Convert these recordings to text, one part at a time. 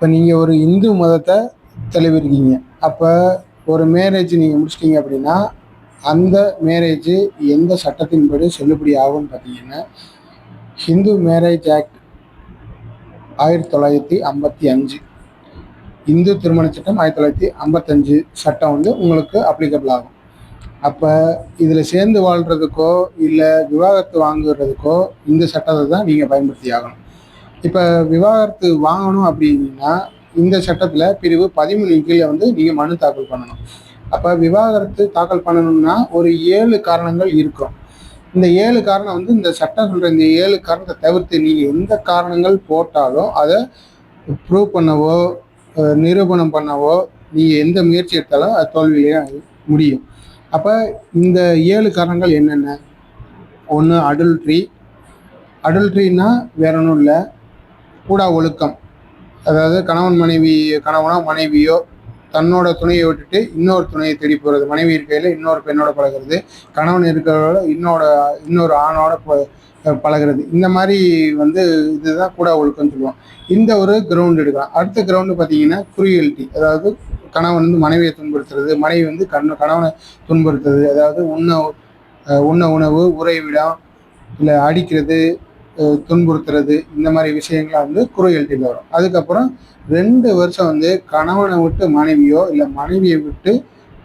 இப்போ நீங்கள் ஒரு இந்து மதத்தை தெளிவிருக்கீங்க அப்போ ஒரு மேரேஜ் நீங்கள் முடிச்சிட்டீங்க அப்படின்னா அந்த மேரேஜ் எந்த சட்டத்தின்படி செல்லுபடி ஆகும்னு பார்த்தீங்கன்னா ஹிந்து மேரேஜ் ஆக்ட் ஆயிரத்தி தொள்ளாயிரத்தி ஐம்பத்தி அஞ்சு. இந்து திருமண சட்டம் ஆயிரத்தி தொள்ளாயிரத்தி ஐம்பத்தஞ்சு சட்டம் வந்து உங்களுக்கு அப்ளிகபிள் ஆகும். அப்போ இதில் சேர்ந்து வாழ்கிறதுக்கோ இல்லை விவாகரத்து வாங்குறதுக்கோ இந்த சட்டத்தை தான் நீங்கள் பயன்படுத்தி ஆகணும். இப்போ விவாகரத்து வாங்கணும் அப்படின்னா இந்த சட்டத்தில் பிரிவு பதிமூணு கீழே வந்து நீங்கள் மனு தாக்கல் பண்ணணும். அப்போ விவாகரத்து தாக்கல் பண்ணணும்னா ஒரு ஏழு காரணங்கள் இருக்கும். இந்த ஏழு காரணம் வந்து இந்த சட்டம் சொல்கிற இந்த ஏழு காரணத்தை தவிர்த்து நீங்கள் எந்த காரணங்கள் போட்டாலும் அதை ப்ரூவ் பண்ணவோ நிரூபணம் பண்ணவோ நீங்கள் எந்த முயற்சி எடுத்தாலும் அது தோல்வியிலே முடியும். அப்போ இந்த ஏழு காரணங்கள் என்னென்ன? ஒன்று அடல்ட்ரி அடல்ட்ரின்னா வேற ஒன்றும் இல்லை. கூடா ஒழுக்கம். அதாவது கணவன் மனைவி கணவனோ மனைவியோ தன்னோட துணையை விட்டுட்டு இன்னொரு துணையை தேடி போகிறது மனைவி இருக்கையில் இன்னொரு பெண்ணோட பழகிறது. கணவன் இருக்கிறவரோட இன்னோட இன்னொரு ஆணோட பழகிறது. இந்த மாதிரி வந்து இதுதான் கூட ஒழுக்கம்னு சொல்லுவோம். இந்த ஒரு கிரவுண்ட் எடுக்கலாம். அடுத்த கிரவுண்டு பார்த்தீங்கன்னா குரியல்ட்டி அதாவது கணவன் வந்து மனைவியை துன்புறுத்துறது. மனைவி வந்து கண் கணவனை துன்புறுத்துறது. அதாவது உண்ண உண்ண உணவு உறைவிடம் இல்லை அடிக்கிறது துன்புறுத்துறது இந்த மாதிரி விஷயங்கள்லாம் வந்து குறையல்ட்டியில் வரும் அதுக்கப்புறம் ரெண்டு வருஷம் வந்து கணவனை விட்டு மனைவியோ இல்லை மனைவியை விட்டு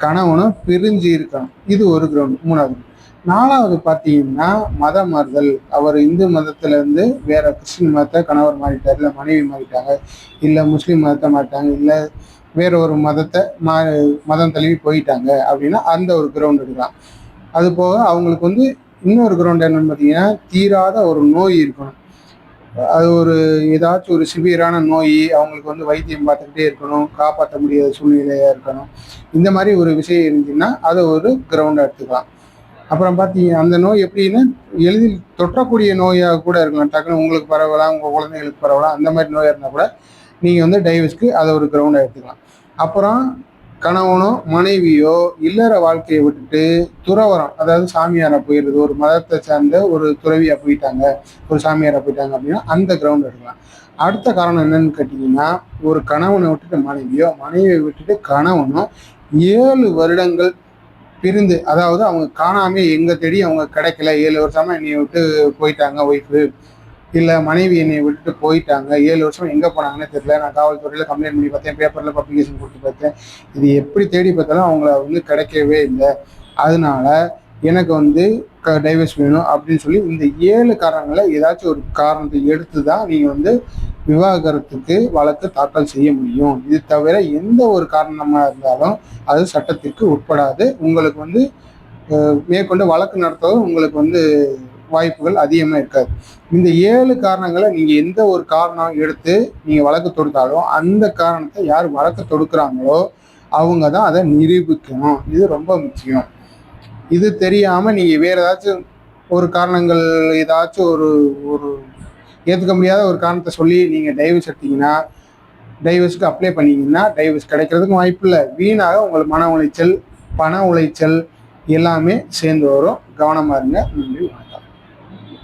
கணவனோ பிரிஞ்சு இருக்கணும். இது ஒரு கிரவுண்ட் மூணாவது. நாலாவது பார்த்தீங்கன்னா மத மாறுதல் அவர் இந்து மதத்திலேருந்து வேற கிறிஸ்டின் மதத்தை கணவர் மாறிட்டார் இல்லை மனைவி மாறிட்டாங்க இல்லை முஸ்லீம் மதத்தை மாறிட்டாங்க இல்லை வேற ஒரு மதத்தை மா மதம் தழுவி போயிட்டாங்க அப்படின்னா அந்த ஒரு கிரவுண்ட் எடுக்கலாம் அது போக அவங்களுக்கு வந்து இன்னொரு கிரவுண்ட் என்னன்னு பார்த்தீங்கன்னா தீராத ஒரு நோய் இருக்கணும் அது ஒரு ஏதாச்சும் ஒரு சிவியரான நோய் அவங்களுக்கு வந்து வைத்தியம் பார்த்துக்கிட்டே இருக்கணும் காப்பாற்ற முடியாத சூழ்நிலையாக இருக்கணும். இந்த மாதிரி ஒரு விஷயம் இருந்துச்சுன்னா அதை ஒரு கிரவுண்டாக எடுத்துக்கலாம். அப்புறம் பார்த்தீங்க அந்த நோய் எப்படின்னா எளிதில் தொற்றக்கூடிய நோயாக கூட இருக்கலாம். டக்குனு உங்களுக்கு பரவலாம் உங்கள் குழந்தைங்களுக்கு பரவலாம் அந்த மாதிரி நோயாக இருந்தால் கூட நீங்கள் வந்து டைவர்ஸ்க்கு அதை ஒரு கிரவுண்டாக எடுத்துக்கலாம். அப்புறம் கணவனோ மனைவியோ இல்லற வாழ்க்கையை விட்டுட்டு துறவரம் அதாவது சாமியாரை போயிடுறது ஒரு மதத்தை சேர்ந்த ஒரு துறவியா போயிட்டாங்க ஒரு சாமியாரை போயிட்டாங்க அப்படின்னா அந்த கிரவுண்ட் எடுக்கலாம் அடுத்த காரணம் என்னன்னு கேட்டீங்கன்னா ஒரு கணவனை விட்டுட்டு மனைவியோ மனைவியை விட்டுட்டு கணவனோ ஏழு வருடங்கள் பிரிந்து அதாவது அவங்க காணாமே எங்க தேடி அவங்க கிடைக்கல ஏழு வருஷமா என்னைய விட்டு போயிட்டாங்க ஒய்ஃபு இல்லை மனைவி என்னை விட்டுட்டு போயிட்டாங்க. ஏழு வருஷம் எங்கே போனாங்கன்னு தெரியல. நான் காவல்துறையில் கம்ப்ளைண்ட் பண்ணி பார்த்தேன். பேப்பரில் பப்ளிகேஷன் கொடுத்து பார்த்தேன். இது எப்படி தேடி பார்த்தாலும் அவங்கள வந்து கிடைக்கவே இல்லை. அதனால எனக்கு வந்து க டைவர்ஸ் வேணும் அப்படின்னு சொல்லி இந்த ஏழு காரணங்களை ஏதாச்சும் ஒரு காரணத்தை எடுத்து தான் நீங்கள் வந்து விவாகரத்துக்கு வழக்கு தாக்கல் செய்ய முடியும். இது தவிர எந்த ஒரு காரணமாக இருந்தாலும் அது சட்டத்திற்கு உட்படாது. உங்களுக்கு வந்து மேற்கொண்டு வழக்கு நடத்தவும் உங்களுக்கு வந்து வாய்ப்புகள் அதிகமாக இருக்காது. இந்த ஏழு காரணங்களை நீங்கள் எந்த ஒரு காரணம் எடுத்து நீங்கள் வழக்கு தொடுத்தாலும் அந்த காரணத்தை யார் வழக்கு தொடுக்கிறாங்களோ அவங்க தான் அதை நிரூபிக்கணும். இது ரொம்ப முக்கியம். இது தெரியாமல் நீங்கள் வேறு ஏதாச்சும் ஒரு காரணங்கள் ஏதாச்சும் ஒரு ஒரு ஏற்றுக்க முடியாத ஒரு காரணத்தை சொல்லி நீங்கள் டைவர்ஸ் எடுத்தீங்கன்னா டைவர்ஸ்க்கு அப்ளை பண்ணீங்கன்னா டைவர்ஸ் கிடைக்கிறதுக்கும் வாய்ப்பு இல்லை. வீணாக உங்களுக்கு மன உளைச்சல் பண உளைச்சல் எல்லாமே சேர்ந்து வரும். கவனமாக இருங்க. நன்றி